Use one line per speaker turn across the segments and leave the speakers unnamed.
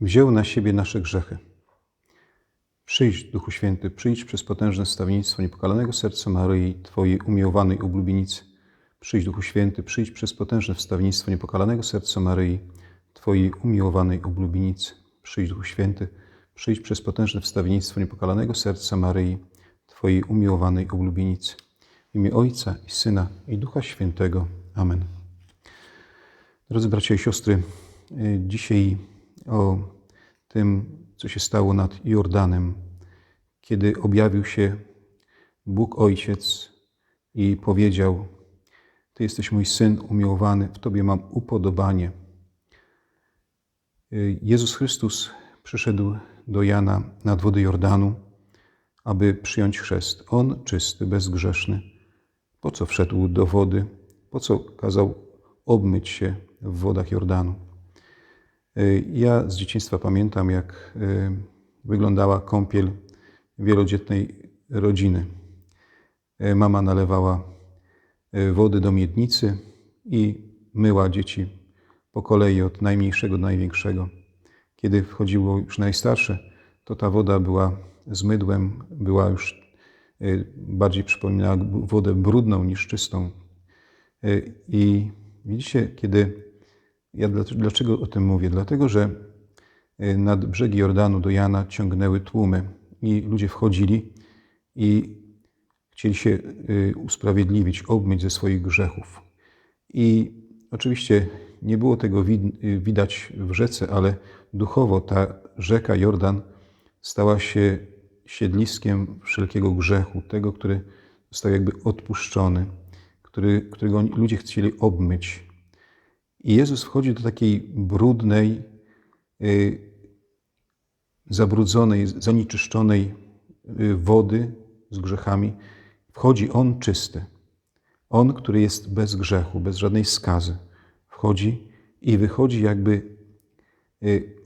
wziął na siebie nasze grzechy. Przyjdź, Duchu Święty, przyjdź przez potężne stawnictwo niepokalanego serca Maryi, Twojej umiłowanej oblubienicy. Przyjdź, Duchu Święty, przyjdź przez potężne wstawnictwo niepokalanego serca Maryi, Twojej umiłowanej oblubienicy. Przyjdź, Duchu Święty, przyjdź przez potężne wstawnictwo niepokalanego serca Maryi, Twojej umiłowanej oblubienicy. W imię Ojca i Syna i Ducha Świętego. Amen. Drodzy bracia i siostry, y, dzisiaj o tym, co się stało nad Jordanem, kiedy objawił się Bóg Ojciec i powiedział: Ty jesteś mój syn umiłowany, w Tobie mam upodobanie. Jezus Chrystus przyszedł do Jana nad wody Jordanu, aby przyjąć chrzest. On czysty, bezgrzeszny. Po co wszedł do wody? Po co kazał obmyć się w wodach Jordanu? Y, Ja z dzieciństwa pamiętam, jak y, wyglądała kąpiel wielodzietnej rodziny. Y, Mama nalewała wody do miednicy i myła dzieci po kolei od najmniejszego do największego. Kiedy wchodziło już najstarsze, to ta woda była z mydłem, była już bardziej przypominała wodę brudną niż czystą. I widzicie, kiedy ja dlaczego o tym mówię? Dlatego, że nad brzegi Jordanu do Jana ciągnęły tłumy i ludzie wchodzili i chcieli się usprawiedliwić, obmyć ze swoich grzechów. I oczywiście nie było tego widać w rzece, ale duchowo ta rzeka Jordan stała się siedliskiem wszelkiego grzechu, tego, który został jakby odpuszczony, który, którego ludzie chcieli obmyć. I Jezus wchodzi do takiej brudnej, zabrudzonej, zanieczyszczonej wody z grzechami. Wchodzi On czysty. On, który jest bez grzechu, bez żadnej skazy. Wchodzi i wychodzi jakby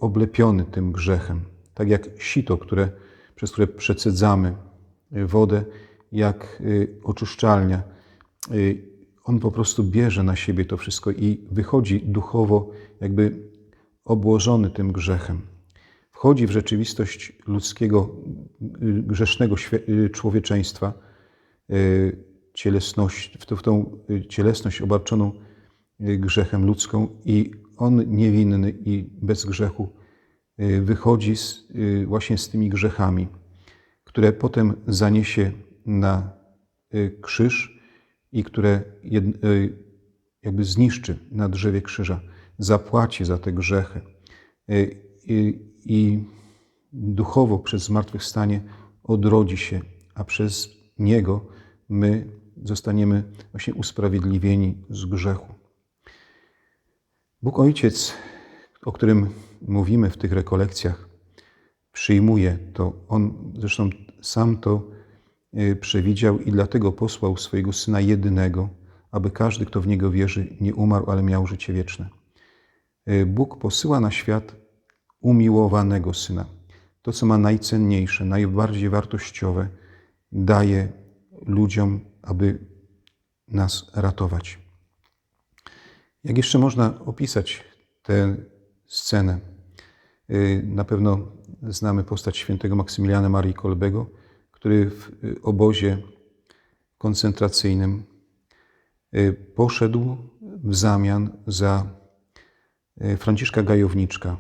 oblepiony tym grzechem. Tak jak sito, które, przez które przecedzamy wodę, jak oczyszczalnia. On po prostu bierze na siebie to wszystko i wychodzi duchowo, jakby obłożony tym grzechem. Wchodzi w rzeczywistość ludzkiego, grzesznego człowieczeństwa, cielesność, w tą cielesność obarczoną grzechem ludzką i on niewinny i bez grzechu wychodzi z, właśnie z tymi grzechami, które potem zaniesie na krzyż i które jakby zniszczy na drzewie krzyża, zapłaci za te grzechy i, i duchowo przez zmartwychwstanie odrodzi się, a przez Niego my zostaniemy właśnie usprawiedliwieni z grzechu. Bóg Ojciec, o którym mówimy w tych rekolekcjach, przyjmuje to. On zresztą sam to przewidział i dlatego posłał swojego Syna jedynego, aby każdy, kto w Niego wierzy, nie umarł, ale miał życie wieczne. Bóg posyła na świat umiłowanego Syna. To, co ma najcenniejsze, najbardziej wartościowe, daje ludziom, aby nas ratować. Jak jeszcze można opisać tę scenę? Na pewno znamy postać świętego Maksymiliana Marii Kolbego, który w obozie koncentracyjnym poszedł w zamian za Franciszka Gajowniczka,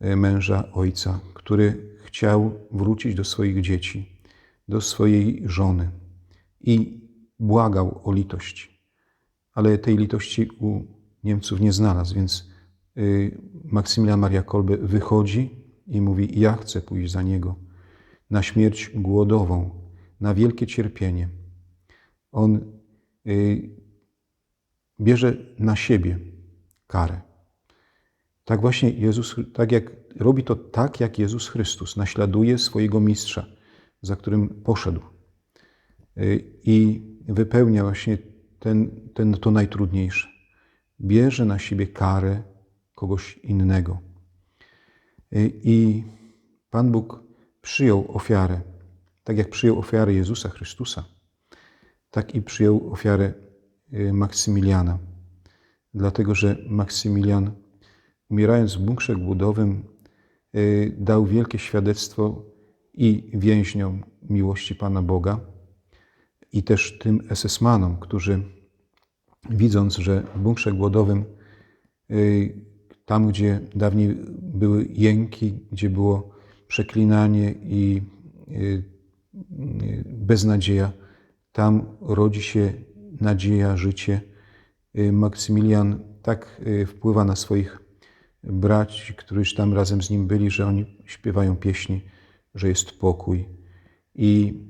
męża ojca, który chciał wrócić do swoich dzieci, do swojej żony i błagał o litość. Ale tej litości u Niemców nie znalazł, więc Maksymilian Maria Kolbe wychodzi i mówi: Ja chcę pójść za niego na śmierć głodową, na wielkie cierpienie. On bierze na siebie karę. Tak właśnie Jezus, tak jak robi to tak, jak Jezus Chrystus naśladuje swojego mistrza, za którym poszedł i wypełnia właśnie ten, ten, to najtrudniejsze. Bierze na siebie karę kogoś innego. I Pan Bóg przyjął ofiarę, tak jak przyjął ofiarę Jezusa Chrystusa, tak i przyjął ofiarę Maksymiliana. Dlatego, że Maksymilian, umierając w bunkrze głodowym, y, dał wielkie świadectwo i więźniom miłości Pana Boga, i też tym SS-manom, którzy widząc, że w bunkrze głodowym, y, tam gdzie dawniej były jęki, gdzie było przeklinanie i y, beznadzieja, tam rodzi się nadzieja, życie. Maksymilian tak wpływa na swoich braci, którzy tam razem z nim byli, że oni śpiewają pieśni, że jest pokój. I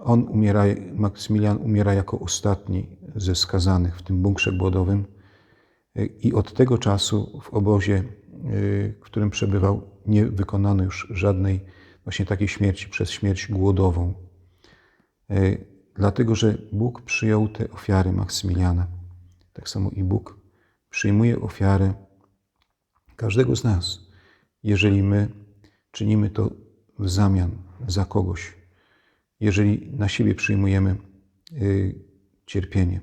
on umiera, Maksymilian umiera jako ostatni ze skazanych w tym bunkrze głodowym. I od tego czasu w obozie, w którym przebywał, nie wykonano już żadnej właśnie takiej śmierci przez śmierć głodową. Dlatego, że Bóg przyjął te ofiary Maksymiliana. Tak samo i Bóg przyjmuje ofiary każdego z nas, jeżeli my czynimy to w zamian za kogoś, jeżeli na siebie przyjmujemy y, cierpienie.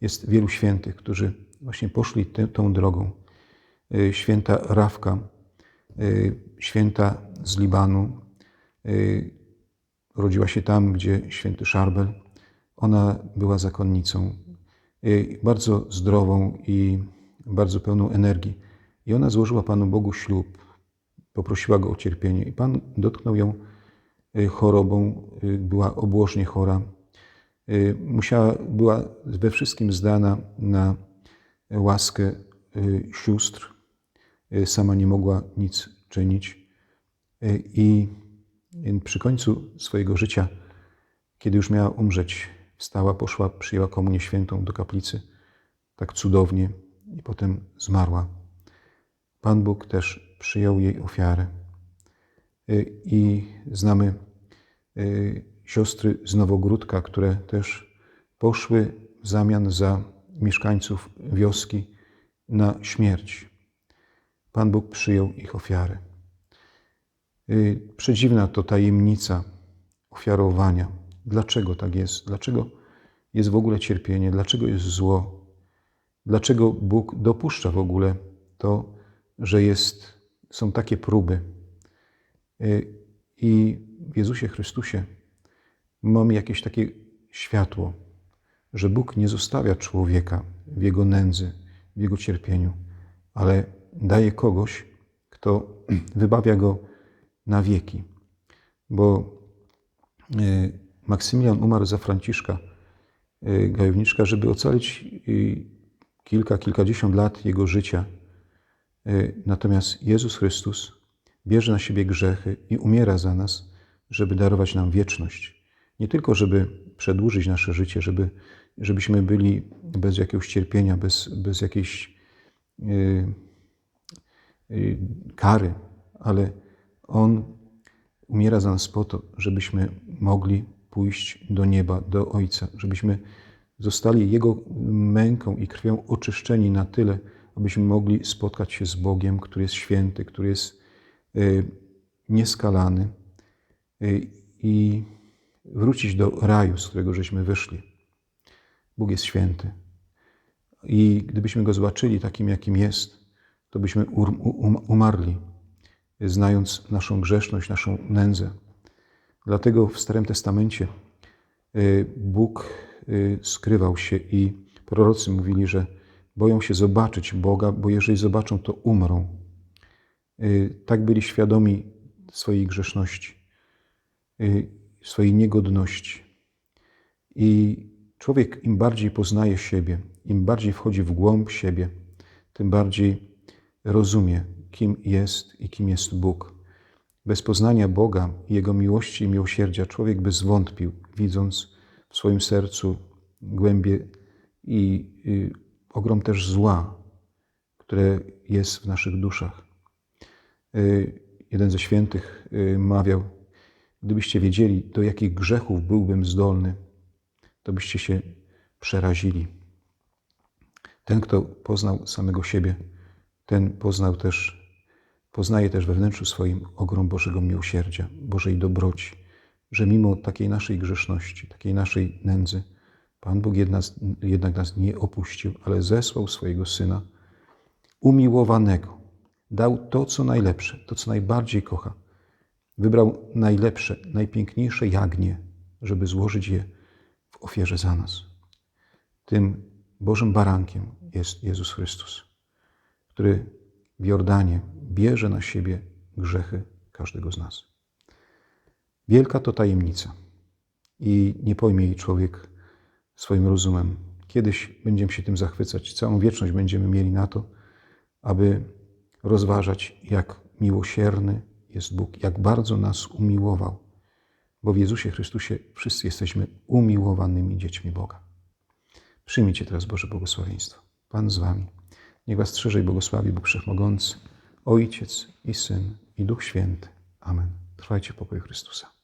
Jest wielu świętych, którzy właśnie poszli tą drogą. Y, święta Rawka, święta z Libanu, rodziła się tam, gdzie święty Szarbel. Ona była zakonnicą, bardzo zdrową i bardzo pełną energii. I ona złożyła Panu Bogu ślub, poprosiła Go o cierpienie. I Pan dotknął ją y, chorobą, y, była obłożnie chora. Y, musiała, była we wszystkim zdana na łaskę sióstr. Sama nie mogła nic czynić. I przy końcu swojego życia, kiedy już miała umrzeć, wstała, poszła, przyjęła komunię świętą do kaplicy, tak cudownie, i potem zmarła. Pan Bóg też przyjął jej ofiarę. Y, I znamy y, siostry z Nowogródka, które też poszły w zamian za mieszkańców wioski na śmierć. Pan Bóg przyjął ich ofiarę. Y, przedziwna to tajemnica ofiarowania. Dlaczego tak jest? Dlaczego jest w ogóle cierpienie? Dlaczego jest zło? Dlaczego Bóg dopuszcza w ogóle to, że jest, są takie próby. Y, I w Jezusie Chrystusie mamy jakieś takie światło, że Bóg nie zostawia człowieka w jego nędzy, w jego cierpieniu, ale daje kogoś, kto wybawia go na wieki. Bo y, Maksymilian umarł za Franciszka, y, gajowniczka, żeby ocalić kilka, kilkadziesiąt lat jego życia natomiast Jezus Chrystus bierze na siebie grzechy i umiera za nas, żeby darować nam wieczność. Nie tylko, żeby przedłużyć nasze życie, żeby, żebyśmy byli bez jakiegoś cierpienia, bez, bez jakiejś kary, ale On umiera za nas po to, żebyśmy mogli pójść do nieba, do Ojca, żebyśmy zostali Jego męką i krwią oczyszczeni na tyle, abyśmy mogli spotkać się z Bogiem, który jest święty, który jest y, nieskalany y, i wrócić do raju, z którego żeśmy wyszli. Bóg jest święty. I gdybyśmy go zobaczyli takim, jakim jest, to byśmy umarli, znając naszą grzeszność, naszą nędzę. Dlatego w Starym Testamencie y, Bóg skrywał się i prorocy mówili, że boją się zobaczyć Boga, bo jeżeli zobaczą, to umrą. Y, tak byli świadomi swojej grzeszności, y, swojej niegodności. I człowiek im bardziej poznaje siebie, im bardziej wchodzi w głąb siebie, tym bardziej rozumie, kim jest i kim jest Bóg. Bez poznania Boga Jego miłości i miłosierdzia człowiek by zwątpił, widząc w swoim sercu głębie i y, ogrom też zła, które jest w naszych duszach. Y, jeden ze świętych y, mawiał, gdybyście wiedzieli, do jakich grzechów byłbym zdolny, to byście się przerazili. Ten, kto poznał samego siebie, ten poznał też, poznaje też we wnętrzu swoim ogrom Bożego miłosierdzia, Bożej dobroci, że mimo takiej naszej grzeszności, takiej naszej nędzy, Pan Bóg jednak nas nie opuścił, ale zesłał swojego Syna, umiłowanego, dał to, co najlepsze, to, co najbardziej kocha. Wybrał najlepsze, najpiękniejsze jagnię, żeby złożyć je w ofierze za nas. Tym Bożym barankiem jest Jezus Chrystus, który w Jordanie bierze na siebie grzechy każdego z nas. Wielka to tajemnica i nie pojmie jej człowiek swoim rozumem. Kiedyś będziemy się tym zachwycać, całą wieczność będziemy mieli na to, aby rozważać, jak miłosierny jest Bóg, jak bardzo nas umiłował, bo w Jezusie Chrystusie wszyscy jesteśmy umiłowanymi dziećmi Boga. Przyjmijcie teraz Boże błogosławieństwo. Pan z Wami. Niech Was strzeże i błogosławi Bóg Wszechmogący, Ojciec i Syn i Duch Święty. Amen. Trwajcie w pokoju Chrystusa.